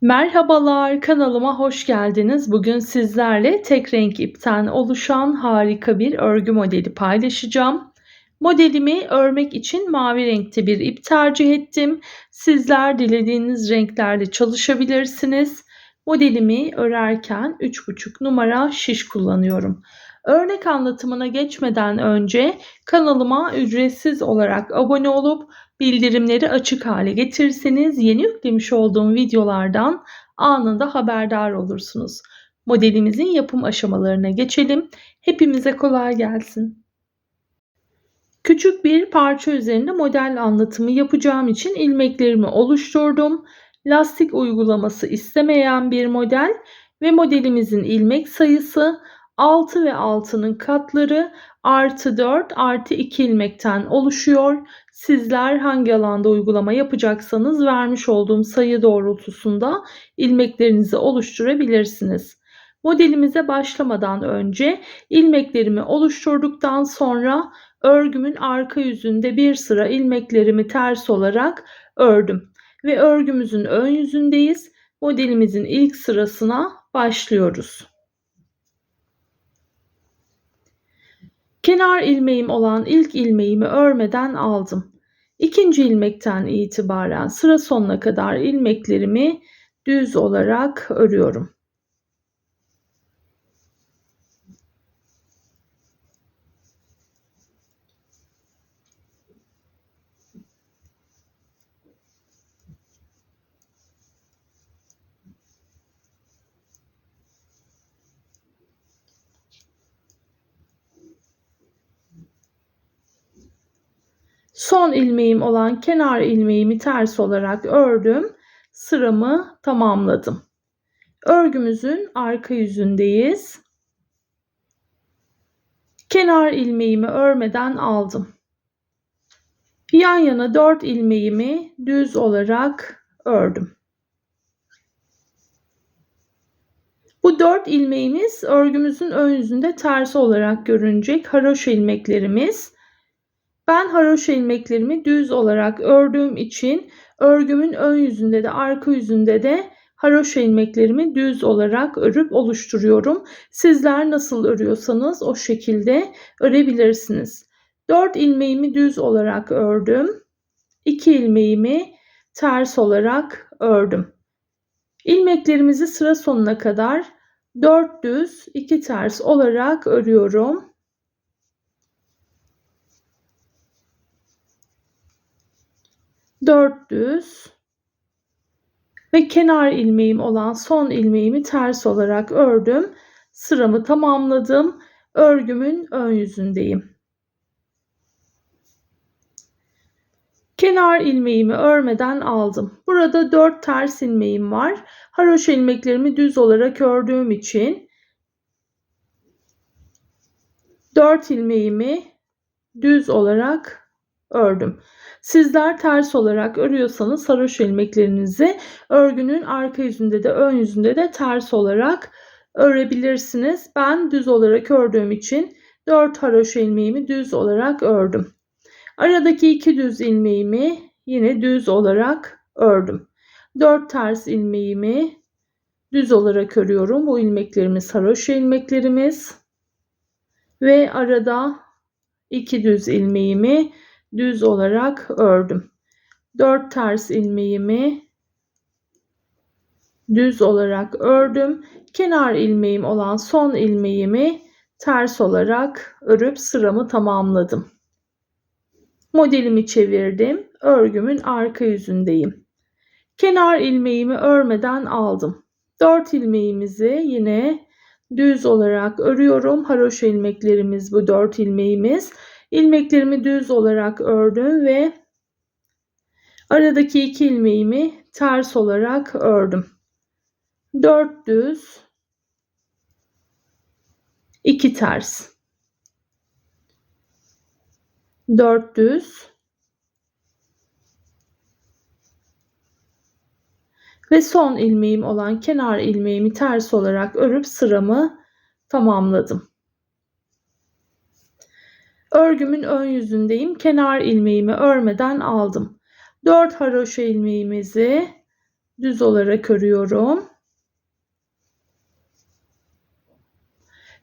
Merhabalar, kanalıma hoş geldiniz. Bugün sizlerle tek renk ipten oluşan harika bir örgü modeli paylaşacağım. Modelimi örmek için mavi renkte bir ip tercih ettim. Sizler dilediğiniz renklerle çalışabilirsiniz. Modelimi örerken 3,5 numara şiş kullanıyorum. Örnek anlatımına geçmeden önce kanalıma ücretsiz olarak abone olup bildirimleri açık hale getirirseniz yeni yüklemiş olduğum videolardan anında haberdar olursunuz. Modelimizin yapım aşamalarına geçelim. Hepimize kolay gelsin. Küçük bir parça üzerinde model anlatımı yapacağım için ilmeklerimi oluşturdum. Lastik uygulaması istemeyen bir model ve modelimizin ilmek sayısı 6 ve 6'nın katları artı 4 artı 2 ilmekten oluşuyor. Sizler hangi alanda uygulama yapacaksanız vermiş olduğum sayı doğrultusunda ilmeklerinizi oluşturabilirsiniz. Modelimize başlamadan önce ilmeklerimi oluşturduktan sonra örgümün arka yüzünde bir sıra ilmeklerimi ters olarak ördüm ve örgümüzün ön yüzündeyiz. Modelimizin ilk sırasına başlıyoruz. Kenar ilmeğim olan ilk ilmeğimi örmeden aldım. İkinci ilmekten itibaren sıra sonuna kadar ilmeklerimi düz olarak örüyorum. Son ilmeğim olan kenar ilmeğimi ters olarak ördüm. Sıramı tamamladım. Örgümüzün arka yüzündeyiz. Kenar ilmeğimi örmeden aldım. Yan yana 4 ilmeğimi düz olarak ördüm. Bu 4 ilmeğimiz örgümüzün ön yüzünde ters olarak görünecek haroşa ilmeklerimiz. Ben haroşa ilmeklerimi düz olarak ördüğüm için örgümün ön yüzünde de arka yüzünde de haroşa ilmeklerimi düz olarak örüp oluşturuyorum. Sizler nasıl örüyorsanız o şekilde örebilirsiniz. 4 ilmeğimi düz olarak ördüm. 2 ilmeğimi ters olarak ördüm. İlmeklerimizi sıra sonuna kadar 4 düz 2 ters olarak örüyorum. 4 düz ve kenar ilmeğim olan son ilmeğimi ters olarak ördüm. Sıramı tamamladım. Örgümün ön yüzündeyim. Kenar ilmeğimi örmeden aldım. Burada 4 ters ilmeğim var. Haroşa ilmeklerimi düz olarak ördüğüm için 4 ilmeğimi düz olarak ördüm. Sizler ters olarak örüyorsanız haroşa ilmeklerinizi örgünün arka yüzünde de ön yüzünde de ters olarak örebilirsiniz. Ben düz olarak ördüğüm için 4 haroşa ilmeğimi düz olarak ördüm. Aradaki iki düz ilmeğimi yine düz olarak ördüm. 4 ters ilmeğimi düz olarak örüyorum. Bu ilmeklerimiz haroşa ilmeklerimiz. Ve arada iki düz ilmeğimi düz olarak ördüm. 4 ters ilmeğimi düz olarak ördüm. Kenar ilmeğim olan son ilmeğimi ters olarak örüp sıramı tamamladım. Modelimi çevirdim. Örgümün arka yüzündeyim. Kenar ilmeğimi örmeden aldım. 4 ilmeğimizi yine düz olarak örüyorum. Haroşa ilmeklerimiz bu 4 ilmeğimiz. İlmeklerimi düz olarak ördüm ve aradaki iki ilmeğimi ters olarak ördüm. 4 düz 2 ters 4 düz ve son ilmeğim olan kenar ilmeğimi ters olarak örüp sıramı tamamladım. Örgümün ön yüzündeyim. Kenar ilmeğimi örmeden aldım. 4 haroşa ilmeğimizi düz olarak örüyorum.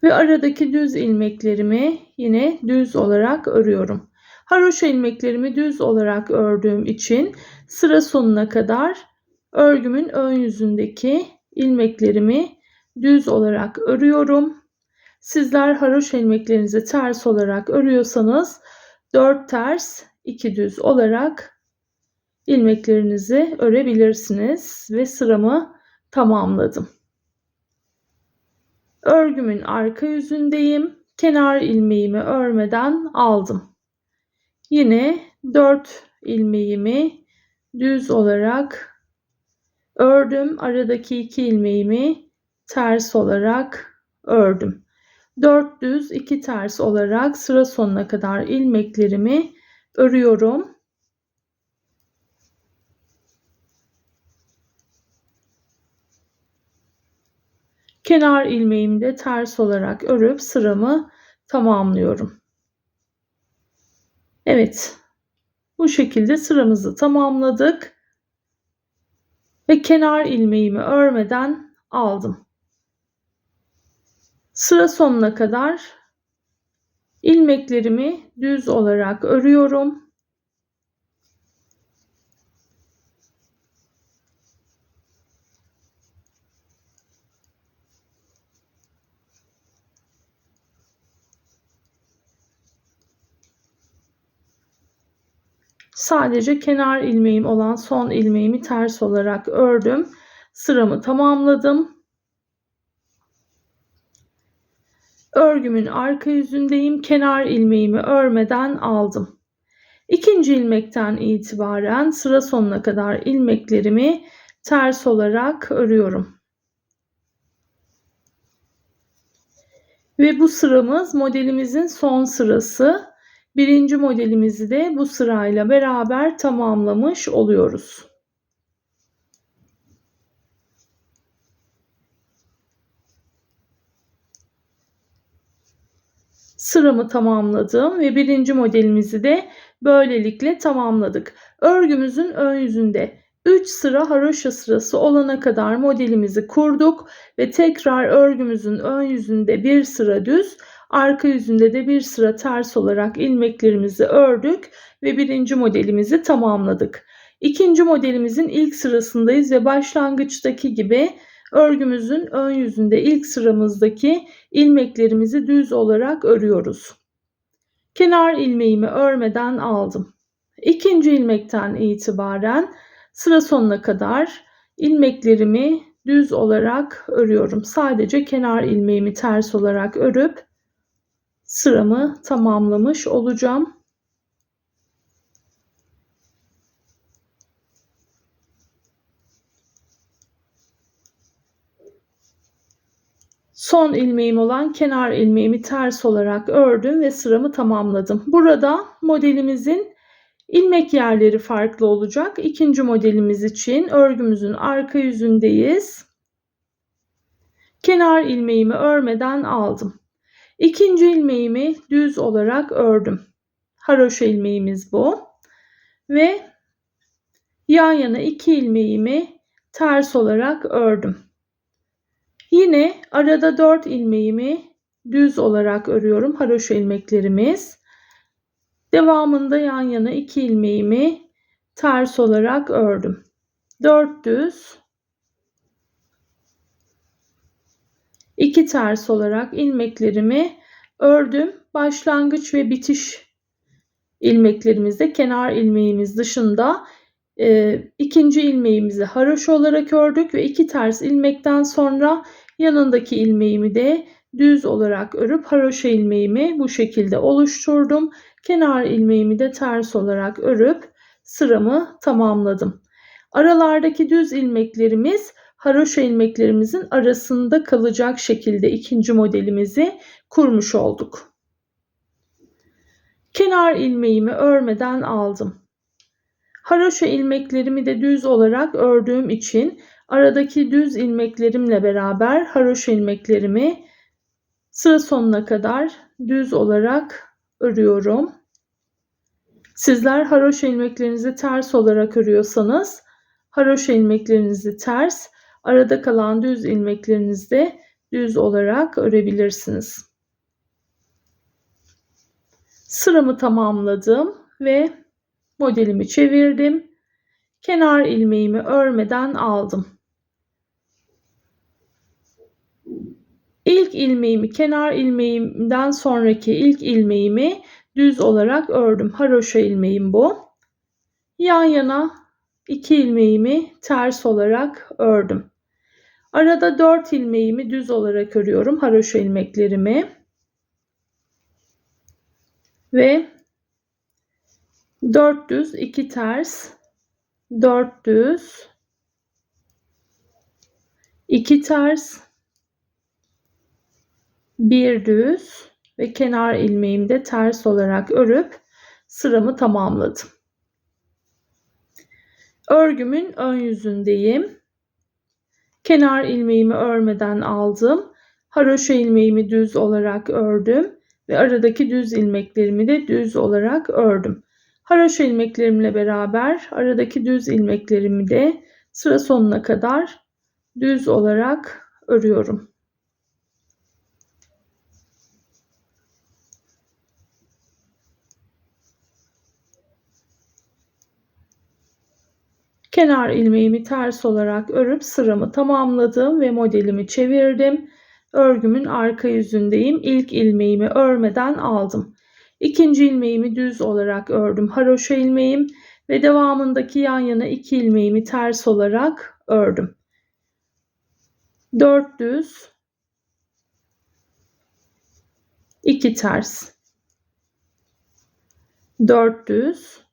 Ve aradaki düz ilmeklerimi yine düz olarak örüyorum. Haroşa ilmeklerimi düz olarak ördüğüm için sıra sonuna kadar örgümün ön yüzündeki ilmeklerimi düz olarak örüyorum. Sizler haroşa ilmeklerinizi ters olarak örüyorsanız 4 ters 2 düz olarak ilmeklerinizi örebilirsiniz ve sıramı tamamladım. Örgümün arka yüzündeyim. Kenar ilmeğimi örmeden aldım. Yine 4 ilmeğimi düz olarak ördüm. Aradaki 2 ilmeğimi ters olarak ördüm. 4 düz 2 ters olarak sıra sonuna kadar ilmeklerimi örüyorum. Kenar ilmeğimi de ters olarak örüp sıramı tamamlıyorum. Evet. Bu şekilde sıramızı tamamladık. Ve kenar ilmeğimi örmeden aldım. Sıra sonuna kadar ilmeklerimi düz olarak örüyorum. Sadece kenar ilmeğim olan son ilmeğimi ters olarak ördüm. Sıramı tamamladım. Örgümün arka yüzündeyim. Kenar ilmeğimi örmeden aldım. İkinci ilmekten itibaren sıra sonuna kadar ilmeklerimi ters olarak örüyorum. Ve bu sıramız modelimizin son sırası. Birinci modelimizi de bu sırayla beraber tamamlamış oluyoruz. Sıramı tamamladım ve birinci modelimizi de böylelikle tamamladık. Örgümüzün ön yüzünde 3 sıra haroşa sırası olana kadar modelimizi kurduk ve tekrar örgümüzün ön yüzünde bir sıra düz, Arka yüzünde de bir sıra ters olarak ilmeklerimizi ördük ve birinci modelimizi tamamladık. İkinci modelimizin ilk sırasındayız ve başlangıçtaki gibi örgümüzün ön yüzünde ilk sıramızdaki ilmeklerimizi düz olarak örüyoruz. Kenar ilmeğimi örmeden aldım. İkinci ilmekten itibaren sıra sonuna kadar ilmeklerimi düz olarak örüyorum. Sadece kenar ilmeğimi ters olarak örüp sıramı tamamlamış olacağım. Son ilmeğim olan kenar ilmeğimi ters olarak ördüm ve sıramı tamamladım. Burada modelimizin ilmek yerleri farklı olacak. İkinci modelimiz için örgümüzün arka yüzündeyiz. Kenar ilmeğimi örmeden aldım. İkinci ilmeğimi düz olarak ördüm. Haroşa ilmeğimiz bu. Ve yan yana iki ilmeğimi ters olarak ördüm. Yine arada 4 ilmeğimi düz olarak örüyorum. Haroşa ilmeklerimiz. Devamında yan yana 2 ilmeğimi ters olarak ördüm. 4 düz 2 ters olarak ilmeklerimi ördüm. Başlangıç ve bitiş ilmeklerimizde kenar ilmeğimiz dışında e, ikinci ilmeğimizi haroşa olarak ördük ve iki ters ilmekten sonra yanındaki ilmeğimi de düz olarak örüp haroşa ilmeğimi bu şekilde oluşturdum. Kenar ilmeğimi de ters olarak örüp sıramı tamamladım. Aralardaki düz ilmeklerimiz haroşa ilmeklerimizin arasında kalacak şekilde ikinci modelimizi kurmuş olduk. Kenar ilmeğimi örmeden aldım. Haroşa ilmeklerimi de düz olarak ördüğüm için aradaki düz ilmeklerimle beraber haroşa ilmeklerimi sıra sonuna kadar düz olarak örüyorum. Sizler haroşa ilmeklerinizi ters olarak örüyorsanız haroşa ilmeklerinizi ters, arada kalan düz ilmeklerinizi de düz olarak örebilirsiniz. Sıramı tamamladım ve modelimi çevirdim. Kenar ilmeğimi örmeden aldım. İlk ilmeğimi kenar ilmeğimden sonraki ilk ilmeğimi düz olarak ördüm. Haroşa ilmeğim bu. Yan yana iki ilmeğimi ters olarak ördüm. Arada 4 ilmeğimi düz olarak örüyorum. Haroşa ilmeklerimi. Ve 4 düz 2 ters 4 düz 2 ters bir düz ve kenar ilmeğimi de ters olarak örüp sıramı tamamladım. Örgümün ön yüzündeyim. Kenar ilmeğimi örmeden aldım. Haroşa ilmeğimi düz olarak ördüm ve aradaki düz ilmeklerimi de düz olarak ördüm. Haroşa ilmeklerimle beraber aradaki düz ilmeklerimi de sıra sonuna kadar düz olarak örüyorum. Kenar ilmeğimi ters olarak örüp sıramı tamamladım ve modelimi çevirdim. Örgümün arka yüzündeyim. İlk ilmeğimi örmeden aldım. İkinci ilmeğimi düz olarak ördüm. Haroşa ilmeğim ve devamındaki yan yana iki ilmeğimi ters olarak ördüm. 4 düz 2 ters 4 düz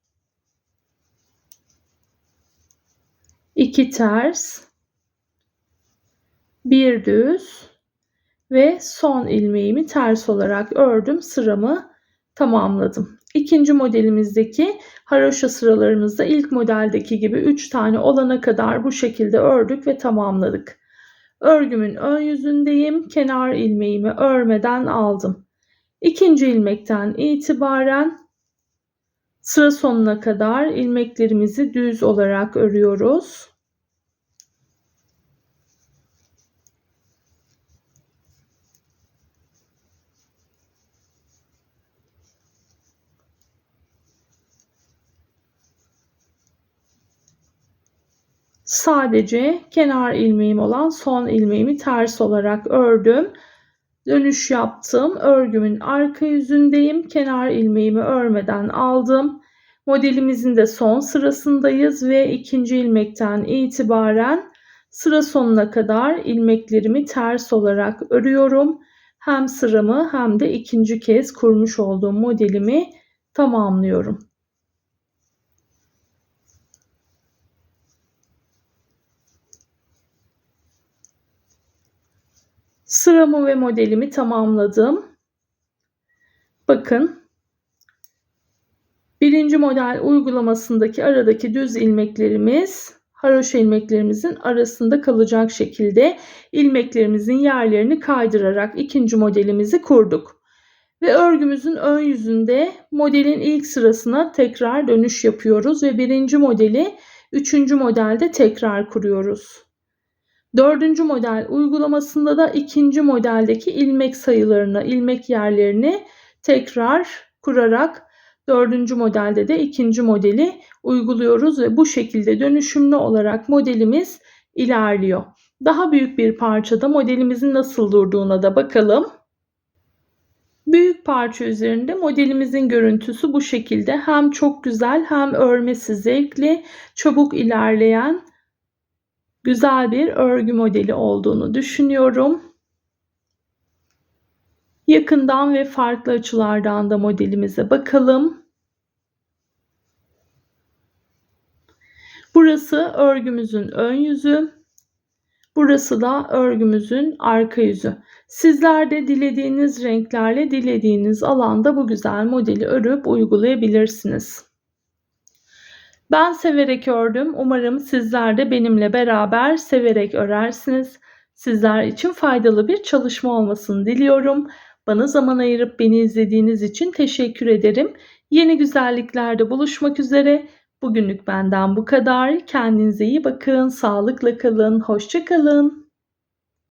2 ters, 1 düz ve son ilmeğimi ters olarak ördüm. Sıramı tamamladım. İkinci modelimizdeki haroşa sıralarımızda ilk modeldeki gibi 3 tane olana kadar bu şekilde ördük ve tamamladık. Örgümün ön yüzündeyim. Kenar ilmeğimi örmeden aldım. İkinci ilmekten itibaren sıra sonuna kadar ilmeklerimizi düz olarak örüyoruz. Sadece kenar ilmeğim olan son ilmeğimi ters olarak ördüm. Dönüş yaptım. Örgümün arka yüzündeyim. Kenar ilmeğimi örmeden aldım. Modelimizin de son sırasındayız ve ikinci ilmekten itibaren sıra sonuna kadar ilmeklerimi ters olarak örüyorum. Hem sıramı hem de ikinci kez kurmuş olduğum modelimi tamamlıyorum. Sıramı ve modelimi tamamladım. Bakın. Birinci model uygulamasındaki aradaki düz ilmeklerimiz haroşa ilmeklerimizin arasında kalacak şekilde ilmeklerimizin yerlerini kaydırarak ikinci modelimizi kurduk. Ve örgümüzün ön yüzünde modelin ilk sırasına tekrar dönüş yapıyoruz ve birinci modeli üçüncü modelde tekrar kuruyoruz. Dördüncü model uygulamasında da ikinci modeldeki ilmek sayılarını, ilmek yerlerini tekrar kurarak dördüncü modelde de ikinci modeli uyguluyoruz ve bu şekilde dönüşümlü olarak modelimiz ilerliyor. Daha büyük bir parçada modelimizin nasıl durduğuna da bakalım. Büyük parça üzerinde modelimizin görüntüsü bu şekilde. Hem çok güzel hem örmesi zevkli, çabuk ilerleyen güzel bir örgü modeli olduğunu düşünüyorum. Yakından ve farklı açılardan da modelimize bakalım. Burası örgümüzün ön yüzü. Burası da örgümüzün arka yüzü. Sizler de dilediğiniz renklerle dilediğiniz alanda bu güzel modeli örüp uygulayabilirsiniz. Ben severek ördüm. Umarım sizler de benimle beraber severek örersiniz. Sizler için faydalı bir çalışma olmasını diliyorum. Bana zaman ayırıp beni izlediğiniz için teşekkür ederim. Yeni güzelliklerde buluşmak üzere. Bugünlük benden bu kadar. Kendinize iyi bakın. Sağlıkla kalın. Hoşça kalın.